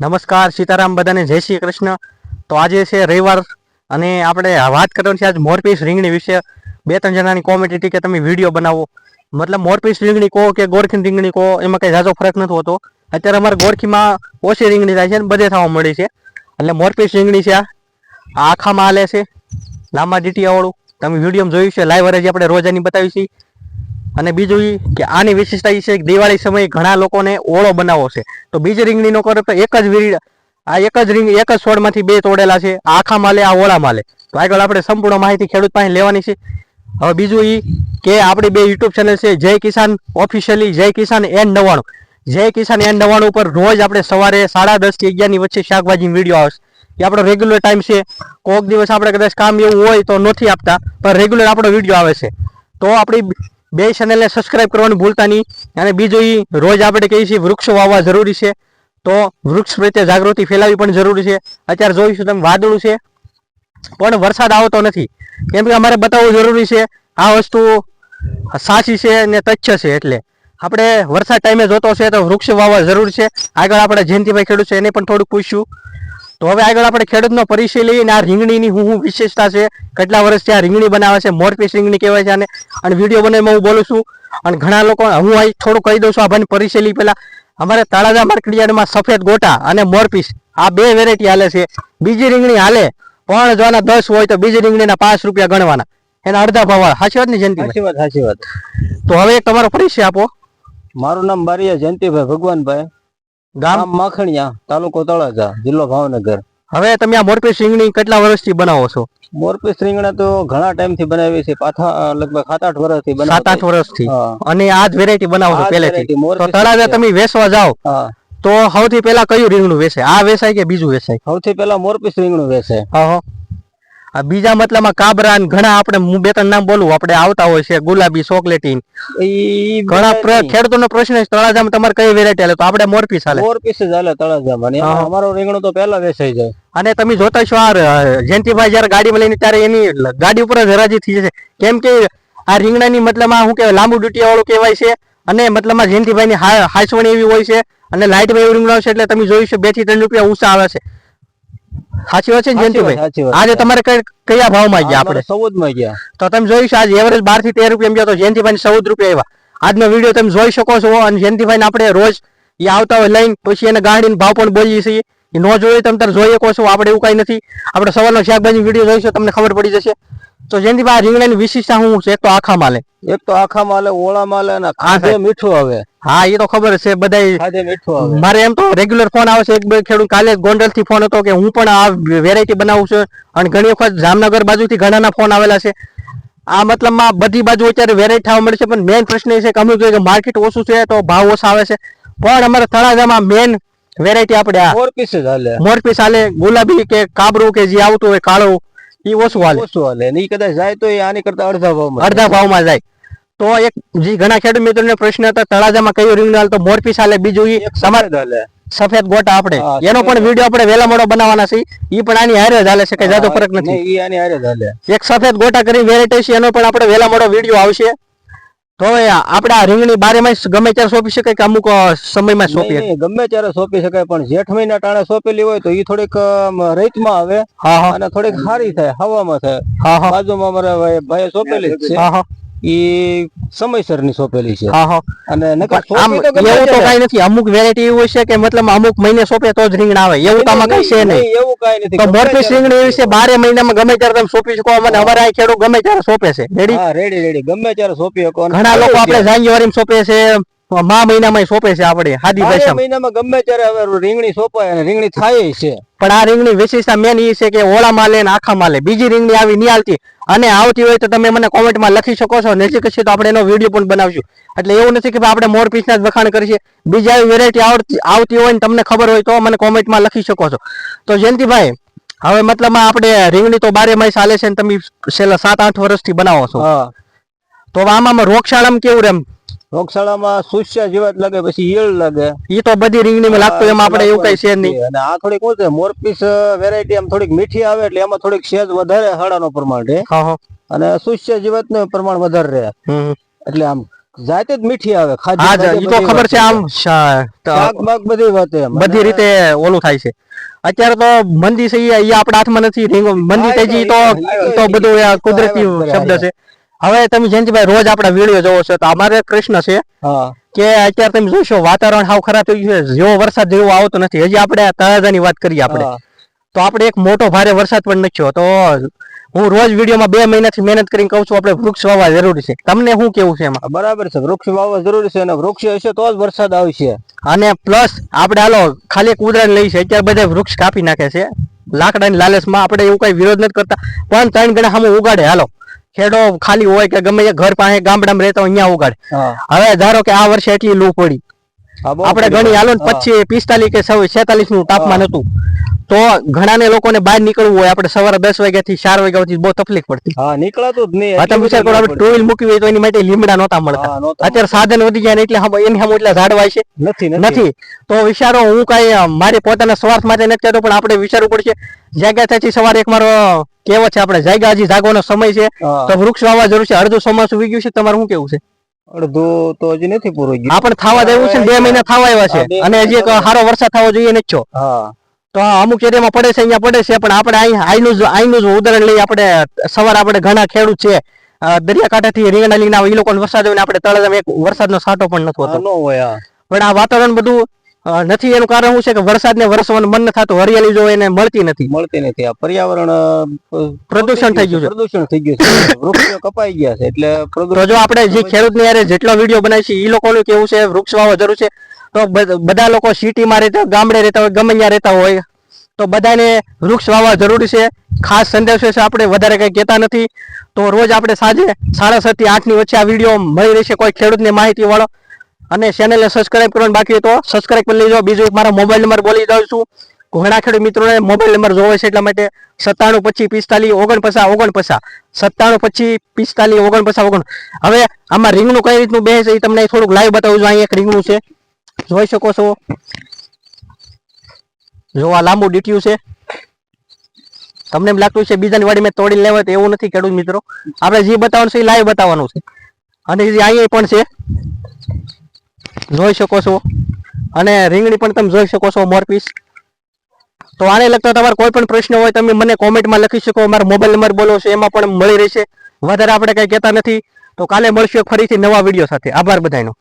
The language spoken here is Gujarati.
નમસ્કાર, સીતારામ બધાને, જય શ્રી કૃષ્ણ. તો આજે છે રવિવાર અને આપણે વાત કરવાની છે આજ મોરપીસ રીંગણી વિશે. બે ત્રણ જણાની કોમેન્ટ કે તમે વીડિયો બનાવો. મતલબ મોરપીસ રીંગણી કહો કે ગોરખી રીંગણી કહો, એમાં કંઈ ઝાઝો ફરક નથી હોતો. અત્યારે અમારે ગોરખીમાં ઓછી રીંગણી થાય છે અને બધે થવા મળી છે. એટલે મોરપીસ રીંગણી છે આ. આખામાં હાલે છે. લાંબા ડીટીયાવાળું તમે વીડિયો જોયું છે, લાઈવ હરેજી આપણે રોજાની બતાવી છે. અને બીજું એ કે આની વિશેષતા એ છે કે દિવાળી સમયે ઘણા લોકોને ઓળો બનાવવો છે. તો બીજી રીંગણીનો કરો તો એક જ વીરી, આ એક જ રીંગ, એક જ છોડમાંથી બે તોડેલા છે આખા માલે, આ ઓળા માલે. તો આગળ આપણે સંપૂર્ણ માહિતી ખેડૂત પાસે લેવાની છે. હવે બીજું એ કે આપણી બે યુટ્યુબ ચેનલ છે, જય કિસાન ઓફિશિયલી, જય કિસાન એન નવાણું જય કિસાન એન નવાણું ઉપર રોજ આપણે સવારે સાડા દસથી અગિયારની વચ્ચે શાકભાજી વીડિયો આવશે. એ આપણો રેગ્યુલર ટાઈમ છે. કોઈક દિવસ આપણે કદાચ કામ એવું હોય તો નથી આપતા, પણ રેગ્યુલર આપણો વીડિયો આવે છે. તો આપણી બે ચેનલને સબસ્ક્રાઇબ કરવાનું ભૂલતા નહીં. અને બીજું એ રોજ આપણે કહીએ છીએ વૃક્ષો વાવવા જરૂરી છે. તો વૃક્ષ પ્રત્યે જાગૃતિ ફેલાવી પણ જરૂરી છે. અત્યારે જોઈશું તમે વાદળું છે. પણ વરસાદ આવતો નથી. કેમ કે અમારે બતાવવું જરૂરી છે, આ વસ્તુ સાચી છે ને તથ્ય છે એટલે. આપણે વરસાદ ટાઈમે જોતો છે તો વૃક્ષ વાવવા જરૂર છે. આગળ આપણે જયંતિભાઈ ખેડૂત છે, એને પણ થોડુંક પૂછ્યું. તો હવે આગળ આપણે ખેડૂતનો પરિચય લઈએ ને આ રીંગણીની હું હું વિશેષતા છે કેટલા વર્ષથી આ રીંગણી બનાવે છે મોરપીસ રીંગણી કહેવાય છે આને. અને વીડિયો બનાવીમાં હું બોલું છું. અને ઘણા લોકો હું અહીં થોડું કહી દઉં છું આ ભાઈની પરિચય લઈ પહેલાં. અમારે તળાજા માર્કેટ યાર્ડમાં સફેદ ગોટા અને મોરપીસ આ બે વેરાયટી હાલે છે. બીજી રીંગણી હાલે પણ જો આના દસ હોય તો બીજી રીંગણીના પાંચ રૂપિયા ગણવાના. એના અડધા ભાવ સાચી વાત ને જયંતિ સાચી વાત સાચી વાત. તો હવે તમારો પરિચય આપો. મારું નામ બારિયા જયંતિભાઈ ભગવાનભાઈ. ગામ? માખણિયા તાલુકો તળાજા જિલ્લો ભાવનગર. હવે તમે આ મોરપીસ રીંગણી કેટલા વર્ષથી બનાવો છો? મોરપીસ રીંગણા તો ઘણા ટાઈમથી બનાવી છે પાછા લગભગ સાત આઠ વર્ષથી સાત આઠ વર્ષથી? થી અને આ જ વેરાયટી બનાવો છો પહેલેથી? તો તળાજા તમે વેચવા જાઓ. તો સૌથી પહેલા કયું રીંગણું વેસે આ વેચાય કે બીજું વેચાય? સૌથી પહેલા મોરપીસ રીંગણું હા. આ બીજા મતલબમાં કાબરા ઘણા આપણે હું બે ત્રણ નામ બોલું આપણે આવતા હોય છે ગુલાબી ચોકલેટી ઘણા ખેડૂતોનો પ્રશ્ન છે તળાજામાં તમારે કઈ વેરાયટી હાલે? તો આપણે મોરપીસ હાલે. મોરપીસ જ હાલે તળાજામાં. અમારો રીંગણો તો પહેલા વેચાઈ જાય. અને તમે જોતા છો આ જયંતિભાઈ જયારે ગાડીમાં લઈને ત્યારે એની ગાડી ઉપર જ હરાજી થઈ જશે. કેમ કે આ રીંગણાની મતલબમાં શું કહેવાય લાંબુ ડુટિયા વાળું કહેવાય છે અને મતલબમાં જયંતિભાઈ ની હાસવણી એવી હોય છે અને લાઇટ ભાઈ રીંગણા છે એટલે તમે જોયું છે બેથી ત્રણ રૂપિયા ઊંચા આવે છે. સાચી વાત છે જયંતિભાઈ આજે તમારે કયા ભાવમાં ગયા આપણે? ચૌદમાં ગયા. તો તમે જોઈ આજે એવરેજ બારથી તેર રૂપિયા ગયા તો જયંતિભાઈ ચૌદ રૂપિયા આવ્યા. આજનો વીડિયો તમે જોઈ શકો છો અને જયંતિભાઈ આપણે રોજ એ આવતા હોય લઈને પછી એને ગાડીનો ભાવ પણ બોલીએ છીએ. એ ન જોઈએ તમે તારે જોઈ શકો છો આપણે એવું કઈ નથી. આપણે સવારનો શાકભાજી વીડિયો જોઈશું તમને ખબર પડી જશે. તો જેની આ રીંગણાની વિશેષતા શું છે? એક તો આખા માલે. એક તો આખા માલે ઓળા માલે અને ખાધે મીઠું આવે હા એ તો ખબર છે બધા ખાધે મીઠું આવે મારે એમ તો રેગ્યુલર ફોન આવે છે. એક બે ખેડૂત કાલે ગોંડલથી ફોન હતો કે હું પણ આ વેરાયટી બનાવું છું. અને ઘણી વખત જામનગર બાજુથી ઘણાના ફોન આવેલા છે. આ મતલબમાં બધી બાજુ અત્યારે વેરાયટી થવા મળે છે. પણ મેઇન પ્રશ્ન એ છે કે અમુક કે માર્કેટ ઓછું છે તો ભાવ ઓછા આવે છે. પણ અમારે તળાજામાં મેઇન વેરાયટી આપણે આ મોરપીસ હાલે. મોરપીસ હાલે. ગુલાબી કે કાબરું કે જે આવતું હોય કાળું. એ ઓછું હાલે. ઓછું હાલે. ને એ કદાચ જાય તો એ આની કરતા અડધા ભાવમાં અડધા ભાવમાં જાય. તો એક જે ઘણા ખેડૂત મિત્રોને પ્રશ્ન હતા તળાજામાં કયું રીંગણ હાલ તો મોરપીસ હાલે બીજું એક સફેદ હાલે. સફેદ ગોટા આપણે. એનો પણ વીડિયો આપણે વેલા મોડો બનાવવાના છે ઈ પણ આની હારે જ હાલે છે કઈ જાતો ફરક નથી. ઈ આની હારે જ હાલે. એક સફેદ ગોટા કરી વેરાયટી છે એનો પણ આપણે વેલા મોડો વીડિયો આવશે. તો આપડા રીંગણી બારે માસ ગમે ત્યારે સોંપી શકાય કે અમુક સમયમાં નહીં, નહીં, ગમે ત્યારે સોંપી શકાય પણ જેઠ મહિના ટાણે સોંપેલી હોય તો એ થોડીક રેતમાં આવે હા હા. અને થોડીક સારી થાય હવામાં થાય. હા હા. બાજુમાં અમારે ભાઈ સોંપેલી જ છે. હા હા. ઈ સમયસરની સોંપેલી છે અને નકર એવું તો કઈ નથી. અમુક વેરાયટી એવું છે કે મતલબ અમુક મહિને સોંપે તો જ રીંગણ આવે. એવું તો આમાં કઈ છે નહીં એવું કઈ નથી. તો મોરપીસ ત્યારે. એવી છે બારે મહિનામાં ગમે ત્યારે તમે સોંપી શકો. અને અમારે આ ખેડૂત ગમે ત્યારે સોંપે છે. રેડી હા રેડી રેડી ગમે ત્યારે સોંપી શકો. ઘણા લોકો આપણે જાન્યુઆરીમાં જાન્યુઆરી સોંપે છે. મા મહિનામાં સોંપે છે આપણે હાદી મહિનામાં ગમે ત્યારે હવે રીંગણી સોંપાય અને રીંગણી થાય છે. પણ આ રીંગણી વિશેષતા મેન એ છે કે ઓળા માલે ને આખા માલે. બીજી રીંગણી આવી નહીં આવતી. અને આવતી હોય તો તમે મને કોમેન્ટમાં લખી શકો છો. નજીક છે તો આપણે એનો વીડિયો પણ બનાવશું. એટલે એવું નથી કે આપણે મોર પીસના જ વખાણ કરીએ બીજી આવી વેરાયટી આવતી આવતી હોય ને તમને ખબર હોય તો મને કોમેન્ટમાં લખી શકો છો. તો જયંતિભાઈ હવે મતલબમાં આપણે રીંગણી તો બારે માસ ચાલે છે ને તમે છેલ્લા સાત આઠ વર્ષથી બનાવો છો. તો આમાં રોગશાળામાં કેવું રેમ રોગશાળામાં સુસ્યા જીવાત લાગે પછી ઈયળ લાગે. એ તો બધી રીંગણીમાં લાગતું એમાં આપણે એવું કઈ છે નહીં. અને આ થોડીક શું છે મોરપીસ વેરાયટી આમ થોડીક મીઠી આવે એટલે એમાં થોડીક સેજ વધારે હાડાનો પ્રમાણ રહે. અને સુસ્ય જીવાતનું પ્રમાણ વધારે રહે. એટલે આમ જાતે જ મીઠી આવે ઈ તો ખબર છે આમ શાક બાક બધી વાત બધી રીતે ઓલું થાય છે. અત્યારે તો મંદી છે ઈ ઈ આપણા હાથમાં નથી રીંગ મંદી થઈ તો તો- એ બધું આ કુદરતી શબ્દ છે. હવે તમે જયંતિભાઈ રોજ આપણા વીડિયો જોવો છો તો અમારે કૃષ્ણ છે કે અત્યારે તમે જોશો વાતાવરણ સાવ ખરાબ થઈ ગયું છે. જેવો વરસાદ જેવો આવતો નથી. હજી આપણે તળાજાની વાત કરીએ આપણે. તો આપણે એક મોટો ભારે વરસાદ પણ નથી તો હું રોજ વિડીયોમાં બે મહિનાથી મહેનત કરીને કહું છું આપણે વૃક્ષ વાવવા જરૂરી છે. તમને શું કેવું છે એમાં? બરાબર છે. વૃક્ષ વાવવા જરૂરી છે અને વૃક્ષ હશે તો જ વરસાદ આવશે. અને પ્લસ આપણે હાલો ખાલી એક ઉદાહરણ લઈ છે. અત્યારે બધા વૃક્ષ કાપી નાખે છે. લાકડાની લાલચમાં આપણે એવું કઈ વિરોધ નથી કરતા. પણ ત્રણ ગણા સામે ઉગાડે. હાલો. ખેડો ખાલી હોય કે ગમે તે ઘર પાસે ગામડામાં રહેતા હોય અહીંયા ઉગાડે. હવે ધારો કે આ વર્ષે એટલી લૂ પડી. આપણે ઘણી હાલો પછી પિસ્તાલીસ કે છેતાલીસનું તાપમાન હતું. તો ઘણાને લોકોને બહાર નીકળવું હોય આપણે સવારે દસ વાગ્યા થી ચાર વાગ્યા સુધી બહુ તકલીફ પડતી. હા નીકળાતું જ નહીં તમે વિચાર કરો આપણે ટુ વ્હીલ મૂકી હોય તો એની માટે લીમડા નહોતા મળતા. અત્યારે સાધન વધી ગયા એટલે હા એની સામે એટલા ઝાડવાય છે. નથી નથી. તો વિચારો હું કઈ મારી પોતાના સ્વાર્થ માટે નથી કહેતો પણ આપણે વિચારવું પડશે. જાગ્યા થતી સવારે એક મારો કહેવત છે આપણે જાગ્યા હજી જાગવાનો સમય છે. તો વૃક્ષ વાવવા જરૂર છે. અડધું ચોમાસું વી ગયું છે તમારું શું કેવું છે? અડધું તો હજી નથી પૂરું ગયું. પણ થવા દેવું છે બે મહિના થવા આવ્યા છે. અને હજી એક સારો વરસાદ થવો જોઈએ ને છો. હા. તો અમુક એરિયામાં પડે છે અહીંયા પડે છે પણ આપણે અહીં આઈનું જ આઈનું જ ઉદાહરણ લઈ આપણે સવારે આપણે ઘણા ખેડૂત છે. દરિયાકાંઠાથી રીંગણા લઈને આવે એ લોકોને વરસાદ હોય ને આપણે તળે એક વરસાદનો સાટો પણ નથી હોતો. હોય પણ આ વાતાવરણ બધું નથી એનું કારણ શું છે કે વરસાદને વરસવાનું મન નથી થતું હરિયાળી જો એને મળતી નથી. મળતી નથી. આ પર્યાવરણ પ્રદૂષણ થઈ ગયું છે. પ્રદૂષણ થઈ ગયું છે. વૃક્ષો કપાઈ ગયા છે એટલે તો જો આપણે જે ખેડૂતને યારે જેટલો વીડિયો બનાવી છે એ લોકોનું કેવું છે? વૃક્ષ વાવવા જરૂર છે? તો બધ- લોકો સિટીમાં રહેતા હોય ગામડે રહેતા હોય ગમે ત્યાં રહેતા હોય તો બધાને વૃક્ષ વાવવા જરૂરી છે. ખાસ સંદેશો છે આપણે વધારે કંઈ કહેતા નથી. તો રોજ આપણે સાંજે સાડા સાતથી આઠની વચ્ચે આ વીડિયો મળી રહેશે. કોઈ ખેડૂતને માહિતી વાળો અને ચેનલને સબસ્ક્રાઇબ કરવાનું બાકી તો સબસ્ક્રાઇબ કરી લેજો. બીજું મારો મોબાઈલ નંબર બોલી દઉં છું. ઘણા ખેડૂત મિત્રોને મોબાઈલ નંબર જોવે છે એટલા માટે સત્તાણું પચીસ પિસ્તાલીસ ઓગણપચાસ ઓગણપચાસ. સત્તાણું પચીસ પિસ્તાલીસ ઓગણપચાસ ઓગણ હવે આમાં રીંગનું કઈ રીતનું બે છે એ તમને થોડુંક લાઈવ બતાવું છું. અહીંયા એક રીંગનું છે. જોઈ શકો છો. જો આ લાંબુ ડીટ્યું છે. તમને એમ લાગતું છે બીજાની વાડી મેં તોડી લેવાય તો એવું નથી ખેડૂત મિત્રો. આપણે જે બતાવવાનું છે એ લાઈવ બતાવવાનું છે. અને જે અહીંયા પણ છે. જોઈ શકો છો. અને રીંગણી પણ તમે જોઈ શકો છો મોરપીસ તો આને લગતા તમારે કોઈ પણ પ્રશ્ન હોય, તમે મને કોમેન્ટમાં લખી શકો. મારો મોબાઈલ નંબર બોલો છો, એમાં પણ મળી રહેશે. વધારે આપણે કંઈ કહેતા નથી. તો કાલે મળશું ફરીથી નવા વીડિયો સાથે. આભાર બધાનો.